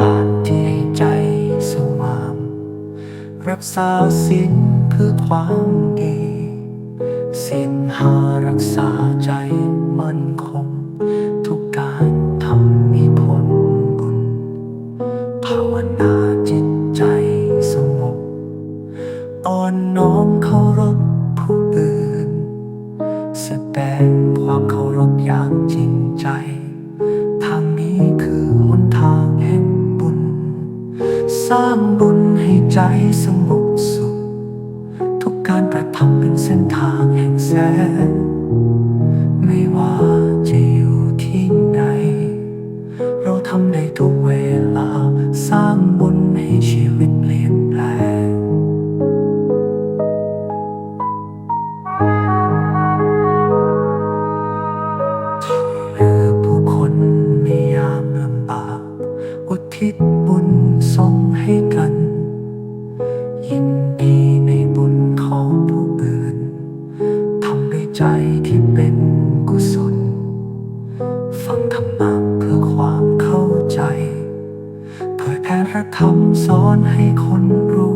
ทานที่ให้ใจสว่างรักษาศีลคือความดีศีลหารักษาใจมั่นคง ทุกการทำมีผลบุญภาวนาจิตใจสงบอ่อนน้อมเคารพผู้อื่น แสดงความเคารพอย่างจริงใจ สร้างบุญให้ใจสงบสุข ทุกการกระทำเป็นเส้นทางแห่งแสงไม่ว่าจะอยู่ที่ไหน เราทำได้ทุกเวลา สร้างบุญให้ชีวิตเปลี่ยนแปลงคือผู้คนไม่ยามลำบากอุทิศบุญสง ใจที่เป็นกุศล ฟังธรรมะเพื่อความเข้าใจ เผยแผ่พระธรรมสอนให้คนรู้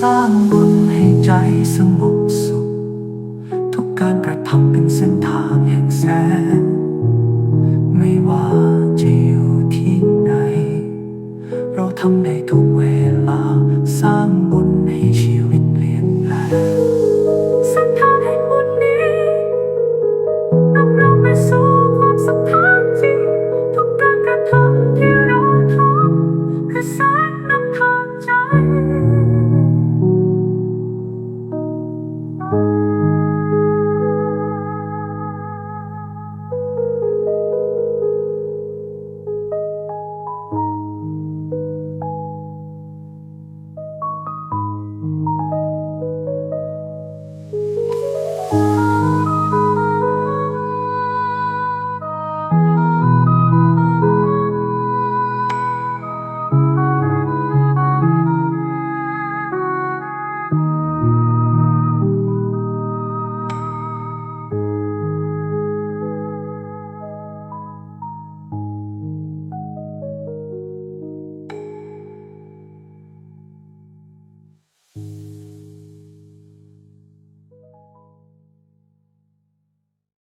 สร้างบุญให้ใจสงบ